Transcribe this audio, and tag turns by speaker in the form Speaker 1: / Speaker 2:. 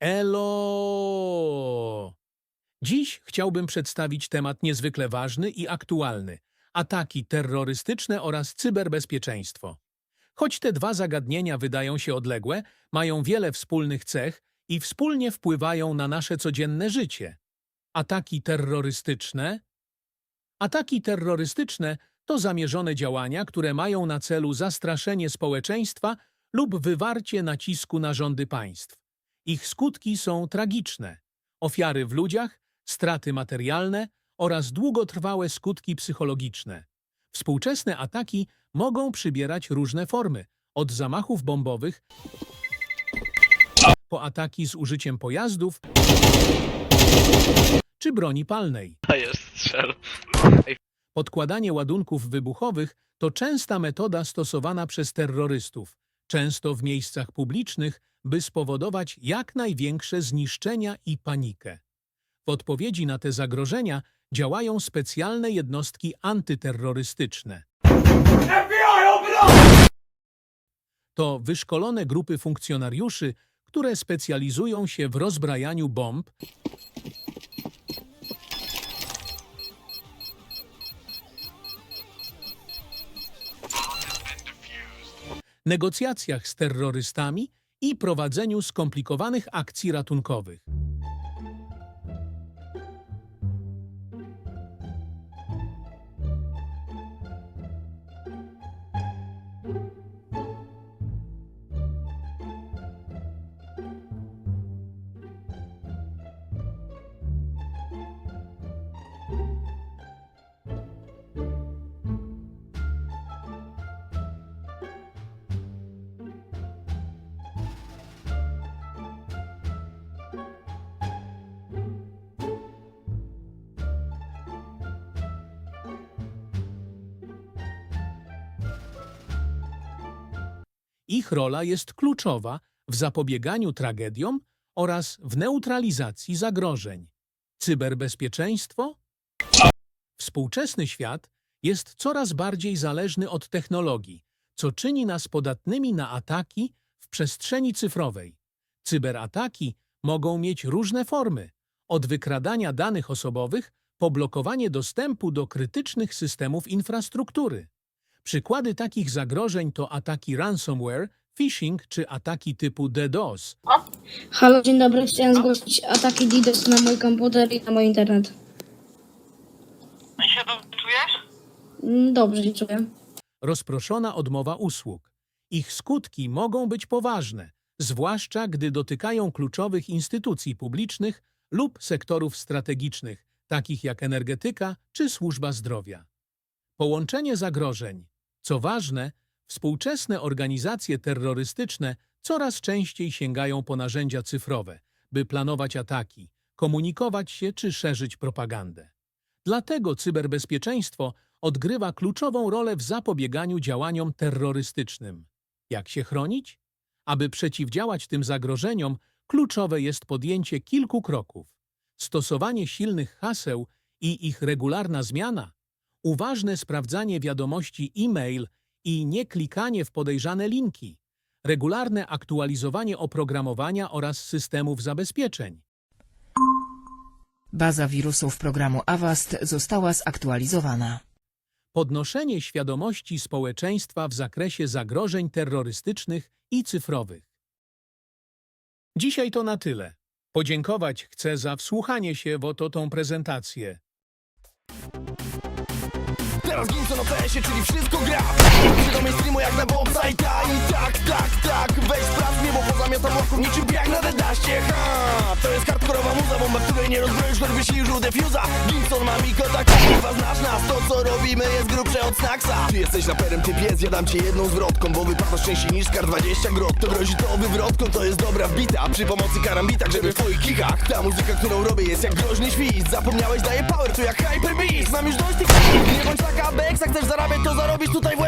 Speaker 1: Elo! Dziś chciałbym przedstawić temat niezwykle ważny i aktualny ataki terrorystyczne oraz cyberbezpieczeństwo. Choć te dwa zagadnienia wydają się odległe, mają wiele wspólnych cech i wspólnie wpływają na nasze codzienne życie. Ataki terrorystyczne Ataki terrorystyczne to zamierzone działania, które mają na celu zastraszenie społeczeństwa lub wywarcie nacisku na rządy państw. Ich skutki są tragiczne. Ofiary w ludziach, straty materialne oraz długotrwałe skutki psychologiczne. Współczesne ataki mogą przybierać różne formy, od zamachów bombowych po ataki z użyciem pojazdów czy broni palnej.
Speaker 2: A jest strzel.
Speaker 1: Podkładanie ładunków wybuchowych to częsta metoda stosowana przez terrorystów, często w miejscach publicznych, by spowodować jak największe zniszczenia i panikę. W odpowiedzi na te zagrożenia działają specjalne jednostki antyterrorystyczne. To wyszkolone grupy funkcjonariuszy, które specjalizują się w rozbrajaniu bomb, negocjacjach z terrorystami i prowadzeniu skomplikowanych akcji ratunkowych. Ich rola jest kluczowa w zapobieganiu tragediom oraz w neutralizacji zagrożeń. Cyberbezpieczeństwo? Współczesny świat jest coraz bardziej zależny od technologii, co czyni nas podatnymi na ataki w przestrzeni cyfrowej. Cyberataki mogą mieć różne formy, od wykradania danych osobowych po blokowanie dostępu do krytycznych systemów infrastruktury. Przykłady takich zagrożeń to ataki ransomware, phishing czy ataki typu DDoS.
Speaker 3: Halo, dzień dobry. Chciałem zgłosić ataki DDoS na mój komputer i na mój internet.
Speaker 2: I się dobrze czujesz?
Speaker 3: Mm, Dobrze się czuję.
Speaker 1: Rozproszona odmowa usług. Ich skutki mogą być poważne, zwłaszcza gdy dotykają kluczowych instytucji publicznych lub sektorów strategicznych, takich jak energetyka czy służba zdrowia. Połączenie zagrożeń. Co ważne, współczesne organizacje terrorystyczne coraz częściej sięgają po narzędzia cyfrowe, by planować ataki, komunikować się czy szerzyć propagandę. Dlatego cyberbezpieczeństwo odgrywa kluczową rolę w zapobieganiu działaniom terrorystycznym. Jak się chronić? Aby przeciwdziałać tym zagrożeniom, kluczowe jest podjęcie kilku kroków. Stosowanie silnych haseł i ich regularna zmiana, uważne sprawdzanie wiadomości e-mail i nie klikanie w podejrzane linki, regularne aktualizowanie oprogramowania oraz systemów zabezpieczeń.
Speaker 4: Baza wirusów programu Avast została zaktualizowana.
Speaker 1: podnoszenie świadomości społeczeństwa w zakresie zagrożeń terrorystycznych i cyfrowych. Dzisiaj to na tyle. Podziękować chcę za wsłuchanie się w oto tą prezentację.
Speaker 5: Teraz. Gimson o PS-ie, czyli wszystko gra. Czy do mainstreamu jak na Bobsajta I tak, tak, tak, weź pozamiatam orków niczym jak na dedaście. Ha, to jest hardkorowa muza, bomba, której nie rozbroisz, choćby się już defuza Gimson ma Miko, tak kurwa znasz nas. To co robimy jest grubsze od Snacksa Czy jesteś raperem, ty pies, ja dam ci jedną zwrotką Bo wypadasz częściej niż kar 20 grot. To grozi to wywrotką, to jest dobra wbita. Przy pomocy karambita, żeby w twoich kikach Ta muzyka, którą robię jest jak groźny świst. Zapomniałeś, daje power, to jak Hyper Beast Mam już dość tych Nie bądź taka beksa, chcesz zarabiać, to zarobisz tutaj w